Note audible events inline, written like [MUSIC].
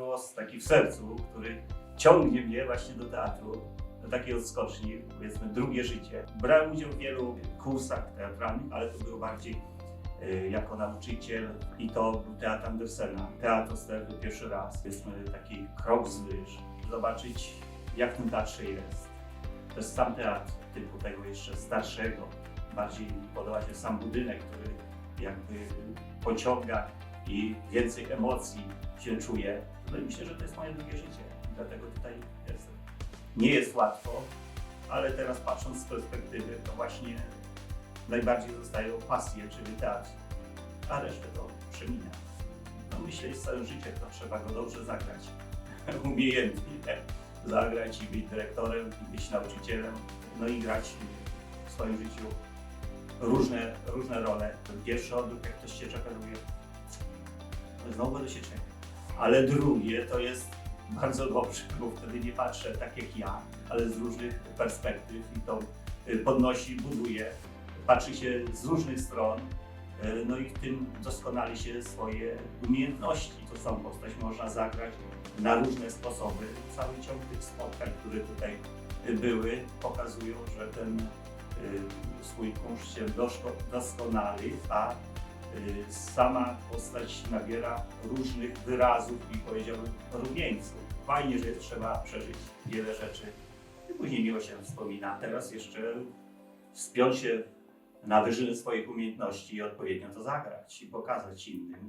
głos taki w sercu, który ciągnie mnie właśnie do teatru, do takiej odskoczni, powiedzmy drugie życie. Brałem udział w wielu kursach teatralnych, ale to było bardziej y, jako nauczyciel i to był teatr Andersena. Teatr Osterwy pierwszy raz. Powiedzmy taki krok wzwyż, zobaczyć jak tym teatrze jest. To jest sam teatr typu tego jeszcze starszego. Bardziej podoba się sam budynek, który jakby pociąga i więcej emocji się czuje. No i myślę, że to jest moje drugie życie. Dlatego tutaj jestem. Nie jest łatwo, ale teraz patrząc z perspektywy, to właśnie najbardziej zostają pasje, czyli teatr, a resztę to przemija. No myślę, że całe życie to trzeba go dobrze zagrać, [LAUGHS] umiejętnie zagrać i być dyrektorem, i być nauczycielem, no i grać w swoim życiu różne, różne role. Ten pierwszy odruch, jak ktoś się czekaduje, no znowu będę się czekał. Ale drugie to jest bardzo dobrze, bo wtedy nie patrzę tak jak ja, ale z różnych perspektyw i to y, podnosi, buduje, patrzy się z różnych stron, y, no i w tym doskonali się swoje umiejętności. To samą postać można zagrać na różne sposoby. Cały ciąg tych spotkań, które tutaj y, były, pokazują, że ten swój kunszt się doskonali, a sama postać nabiera różnych wyrazów i powiedziałbym rumieńców. Fajnie, że trzeba przeżyć wiele rzeczy i później miło się wspomina. Teraz jeszcze wspiąć się na wyżyny swoich umiejętności i odpowiednio to zagrać i pokazać innym.